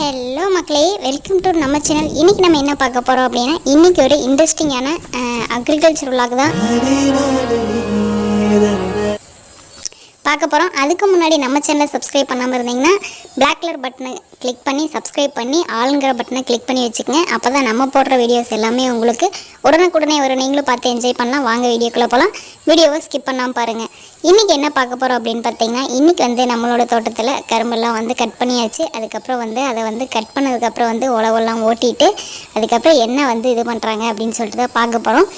Hello மக்களே welcome to நம்ம channel இன்றைக்கி நம்ம என்ன பார்க்க போகிறோம் அப்படின்னா இன்றைக்கி ஒரு இன்ட்ரெஸ்டிங்கான அக்ரிகல்ச்சர் விலாக் தான். பார்க்க போகிறோம் அதுக்கு முன்னாடி நம்ம சேனலை சப்ஸ்கிரைப் பண்ணாமல் இருந்தீங்கன்னா பிளாக் கலர் பட்டனை கிளிக் பண்ணி சப்ஸ்கிரைப் பண்ணி ஆளுங்கிற பட்டனை கிளிக் பண்ணி வச்சுக்கோங்க. அப்போ தான் நம்ம போடுற வீடியோஸ் எல்லாமே உங்களுக்கு உடனுக்குடனே வரும். நீங்களும் பார்த்து என்ஜாய் பண்ணலாம். வாங்க வீடியோக்குள்ளே போகலாம் வீடியோவை ஸ்கிப் பண்ணாமல் பாருங்கள் இன்றைக்கி என்ன பார்க்க போகிறோம் அப்படின்னு பார்த்தீங்கன்னா இன்றைக்கி வந்து நம்மளோட தோட்டத்தில் கரும்பெல்லாம் வந்து கட் பண்ணியாச்சு. அதுக்கப்புறம் வந்து அதை வந்து கட் பண்ணதுக்கப்புறம் வந்து உழவெல்லாம் ஓட்டிட்டு அதுக்கப்புறம் என்ன வந்து இது பண்ணுறாங்க அப்படின்னு சொல்லிட்டு தான் பார்க்க போகிறோம்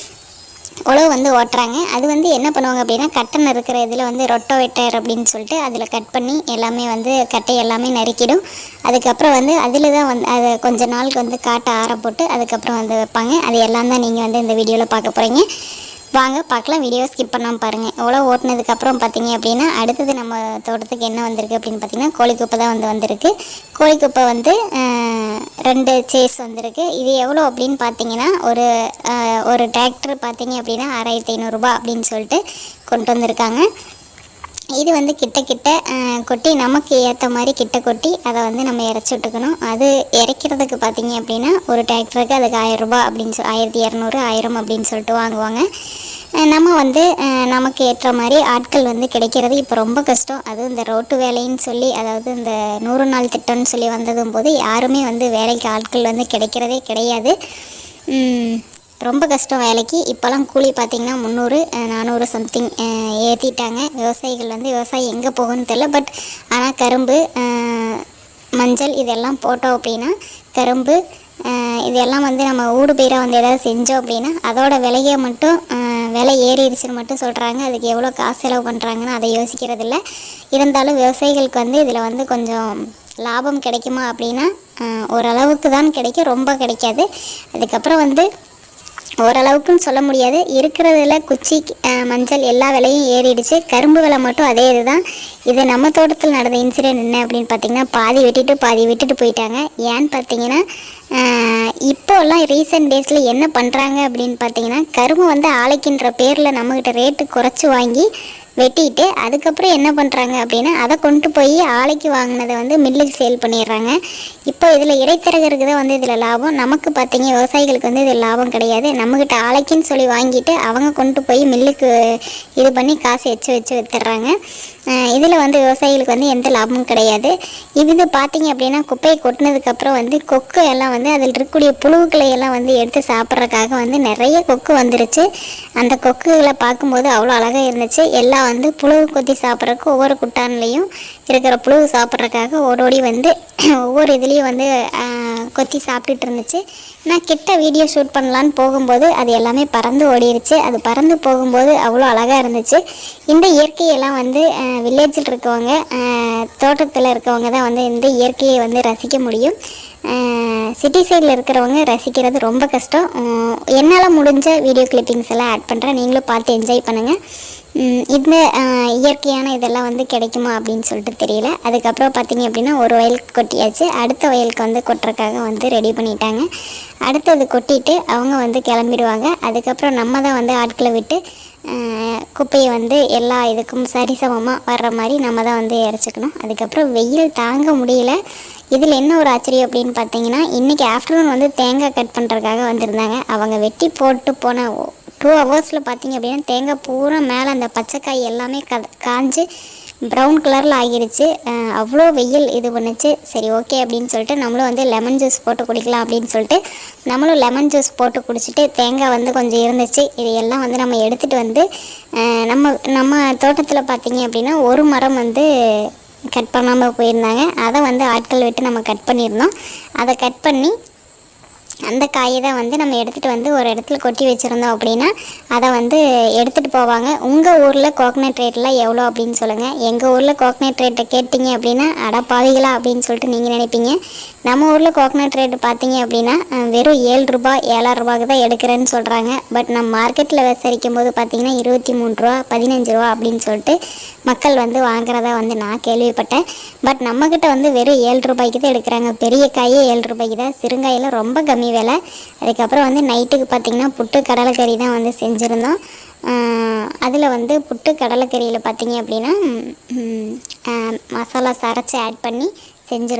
உழவு வந்து ஓட்டுறாங்க. அது வந்து என்ன பண்ணுவாங்க அப்படின்னா கட்டன் இருக்கிற இதில் வந்து ரொட்டோ வெட்டர் அப்படின்னு சொல்லிட்டு அதில் கட் பண்ணி எல்லாமே வந்து கட்டை எல்லாமே நறுக்கிடும். அதுக்கப்புறம் வந்து அதில் தான் வந்து அதை கொஞ்ச நாளுக்கு வந்து காட்டை ஆற போட்டு அதுக்கப்புறம் வந்து வைப்பாங்க. அது எல்லாம் தான் நீங்கள் வந்து இந்த வீடியோவில் பார்க்க போகிறீங்க வாங்க பார்க்கலாம். வீடியோ ஸ்கிப் பண்ணாமல் பாருங்கள் எவ்வளோ ஓட்டினதுக்கப்புறம் பார்த்தீங்க அப்படின்னா அடுத்தது நம்ம தோட்டத்துக்கு என்ன வந்திருக்கு அப்படின்னு பார்த்தீங்கன்னா கோழிக்குப்பை தான் வந்து வந்திருக்கு. கோழிக்குப்பை வந்து ரெண்டு சேஸ் வந்திருக்கு. இது எவ்வளோ அப்படின்னு பார்த்தீங்கன்னா ஒரு ஒரு டிராக்டர் பார்த்தீங்க அப்படின்னா ஆறாயிரத்தி ஐநூறுரூபா அப்படின்னு சொல்லிட்டு கொண்டு வந்திருக்காங்க. இது வந்து கிட்ட கிட்ட கொட்டி நமக்கு ஏற்ற மாதிரி கிட்ட கொட்டி அதை வந்து நம்ம இறச்சி விட்டுக்கணும். அது இறைக்கிறதுக்கு பார்த்தீங்க அப்படின்னா ஒரு டிராக்டருக்கு அதுக்கு ஆயிரம் அப்படின்னு சொல்லி ஆயிரத்தி இரநூறு ஆயிரம் அப்படின்னு சொல்லிட்டு வாங்குவாங்க. நம்ம வந்து நமக்கு ஏற்ற மாதிரி ஆட்கள் வந்து கிடைக்கிறது இப்போ ரொம்ப கஷ்டம். அதுவும் இந்த ரோட்டு வேலைன்னு சொல்லி அதாவது இந்த நூறு நாள் திட்டம்னு சொல்லி வந்ததும் போது யாருமே வந்து வேலைக்கு ஆட்கள் வந்து கிடைக்கிறதே கிடையாது. ரொம்ப கஷ்டம் வேலைக்கு. இப்போல்லாம் கூலி பார்த்திங்கன்னா முந்நூறு நானூறு சம்திங் ஏற்றிட்டாங்க விவசாயிகள் வந்து விவசாயி எங்கே போகும்னு தெரில பட் ஆனால் கரும்பு மஞ்சள் இதெல்லாம் போட்டோம் அப்படின்னா கரும்பு இதெல்லாம் வந்து நம்ம ஊடு பயிராக வந்து ஏதாவது செஞ்சோம் அப்படின்னா அதோட விலையை மட்டும் விலை ஏறிடுச்சுன்னு மட்டும் சொல்கிறாங்க அதுக்கு எவ்வளோ காசு செலவு பண்ணுறாங்கன்னு அதை யோசிக்கிறது இல்லை இருந்தாலும் விவசாயிகளுக்கு வந்து இதில் வந்து கொஞ்சம் லாபம் கிடைக்குமா அப்படின்னா ஓரளவுக்கு தான் கிடைக்கும். ரொம்ப கிடைக்காது. அதுக்கப்புறம் வந்து ஓரளவுக்குன்னு சொல்ல முடியாது. இருக்கிறதுல குச்சி மஞ்சள் எல்லா விலையும் ஏறிடுச்சு. கரும்பு விலை மட்டும் அதே இதுதான். இது நம்ம தோட்டத்தில் நடந்த இன்சிடென்ட் என்ன அப்படின்னு பார்த்தீங்கன்னா பாதி வெட்டிட்டு பாதி விட்டுட்டு போயிட்டாங்க. ஏன்னு பார்த்தீங்கன்னா இப்போல்லாம் ரீசெண்ட் டேஸில் என்ன பண்ணுறாங்க அப்படின்னு பார்த்தீங்கன்னா கரும்பு வந்து ஆலைக்கின்ற பேரில் நம்மக்கிட்ட ரேட்டு குறைச்சி வாங்கி வெட்டிட்டு அதுக்கப்புறம் என்ன பண்ணுறாங்க அப்படின்னா அதை கொண்டு போய் ஆலைக்கு வாங்கினதை வந்து மில்லுக்கு சேல் பண்ணிடுறாங்க. இப்போ இதில் இடைத்தரகருக்கு தான் வந்து இதில் லாபம். நமக்கு பார்த்தீங்க விவசாயிகளுக்கு வந்து இதில் லாபம் கிடையாது. நம்மக்கிட்ட ஆலைக்குன்னு சொல்லி வாங்கிட்டு அவங்க கொண்டு போய் மில்லுக்கு இது பண்ணி காசு வச்சு வச்சு வித்துடுறாங்க. இதில் வந்து விவசாயிகளுக்கு வந்து எந்த லாபமும் கிடையாது. இது பார்த்தீங்க அப்படின்னா குப்பையை கொட்டினதுக்கப்புறம் வந்து கொக்கு எல்லாம் வந்து அதில் இருக்கக்கூடிய புழுக்களை எல்லாம் வந்து எடுத்து சாப்பிட்றதுக்காக வந்து நிறைய கொக்கு வந்துருச்சு. அந்த கொக்குகளை பார்க்கும்போது அவ்வளோ அழகாக இருந்துச்சு. எல்லா குட்டா வந்து புழு கொத்தி சாப்பிட்றதுக்கு ஒவ்வொரு குட்டான்லேயும் இருக்கிற புழு சாப்பிட்றதுக்காக ஓடோடி வந்து ஒவ்வொரு இதுலேயும் வந்து கொத்தி சாப்பிட்டுட்டு இருந்துச்சு. நான் கிட்ட வீடியோ ஷூட் பண்ணலான்னு போகும்போது அது எல்லாமே பறந்து ஓடிடுச்சு அது பறந்து போகும்போது அவ்வளோ அழகாக இருந்துச்சு. இந்த இயற்கையெல்லாம் வந்து வில்லேஜில் இருக்கவங்க தோட்டத்தில் இருக்கவங்க தான் வந்து இந்த இயற்கையை வந்து ரசிக்க முடியும். சிட்டி சைடில் இருக்கிறவங்க ரசிக்கிறது ரொம்ப கஷ்டம். என்னால் முடிஞ்ச வீடியோ கிளிப்பிங்ஸ் எல்லாம் ஆட் பண்ணுறேன் நீங்களும் பார்த்து என்ஜாய் பண்ணுங்கள் இந்த இயற்கையான இதெல்லாம் வந்து கிடைக்குமா அப்படின்னு சொல்லிட்டு தெரியல. அதுக்கப்புறம் பார்த்தீங்க அப்படின்னா ஒரு வயலுக்கு கொட்டியாச்சு. அடுத்த வயலுக்கு வந்து கொட்டுறக்காக வந்து ரெடி பண்ணிட்டாங்க. அடுத்தது கொட்டிட்டு அவங்க வந்து கிளம்பிடுவாங்க. அதுக்கப்புறம் நம்ம தான் வந்து ஆட்களை விட்டு குப்பையை வந்து எல்லா இதுக்கும் சரிசமமாக வர்ற மாதிரி நம்ம தான் வந்து இறச்சிக்கணும். அதுக்கப்புறம் வெயில் தாங்க முடியல. இதில் என்ன ஒரு ஆச்சரியம் அப்படின்னு பார்த்தீங்கன்னா இன்றைக்கி ஆஃப்டர்நூன் வந்து தேங்காய் கட் பண்ணுறதுக்காக வந்திருந்தாங்க. அவங்க வெட்டி போட்டு போன டூ ஹவர்ஸில் பார்த்தீங்க அப்படின்னா தேங்காய் பூரா மேலே அந்த பச்சைக்காய் எல்லாமே க காஞ்சு ப்ரௌன் கலரில் ஆகிருச்சு. அவ்வளோ வெயில் இது பண்ணுச்சு. சரி ஓகே அப்படின்னு சொல்லிட்டு நம்மளும் வந்து லெமன் ஜூஸ் போட்டு குடிக்கலாம் அப்படின்னு சொல்லிட்டு நம்மளும் லெமன் ஜூஸ் போட்டு குடிச்சிட்டு தேங்காய் வந்து கொஞ்சம் இருந்துச்சு. இது எல்லாம் வந்து நம்ம எடுத்துகிட்டு வந்து நம்ம நம்ம தோட்டத்தில் பார்த்தீங்க அப்படின்னா ஒரு மரம் வந்து கட் பண்ணாமல் போயிருந்தாங்க. அதை வந்து ஆட்கள் விட்டு நம்ம கட் பண்ணியிருந்தோம். அதை கட் பண்ணி அந்த காயை தான் வந்து நம்ம எடுத்துகிட்டு வந்து ஒரு இடத்துல கொட்டி வச்சுருந்தோம் அப்படின்னா அதை வந்து எடுத்துகிட்டு போவாங்க. உங்கள் ஊரில் கோகனட் ரேட்லாம் எவ்வளோ அப்படின்னு சொல்லுங்கள் எங்கள் ஊரில் கோகனட் ரேட்டை கேட்டிங்க அப்படின்னா அடப்பாவிகளா அப்படின்னு சொல்லிட்டு நீங்கள் நினைப்பீங்க. நம்ம ஊரில் கோகனட் ரேட்டு பார்த்தீங்க அப்படின்னா வெறும் ஏழு ரூபா ஏழாயிரம் ரூபாய்க்கு தான் எடுக்கிறேன்னு சொல்கிறாங்க பட் நம்ம மார்க்கெட்டில் விசாரிக்கும் போது பார்த்தீங்கன்னா இருபத்தி மூணு ரூபா பதினஞ்சு ரூபா அப்படின்னு சொல்லிட்டு மக்கள் வந்து வாங்குறதா வந்து நான் கேள்விப்பட்டேன். பட் நம்மக்கிட்ட வந்து வெறும் ஏழு ரூபாய்க்கு தான் எடுக்கிறாங்க. பெரிய காயே ஏழு ரூபாய்க்கு தான். சிறுங்காயில் ரொம்ப கம்மி விலை. அதுக்கப்புறம் வந்து நைட்டுக்கு பார்த்திங்கன்னா புட்டு கடலைக்கறி தான் வந்து செஞ்சுருந்தோம். அதில் வந்து புட்டு கடலைக்கறியில் பார்த்திங்க அப்படின்னா மசாலா சரைச்சி ஆட் பண்ணி செஞ்சுருந்தோம்.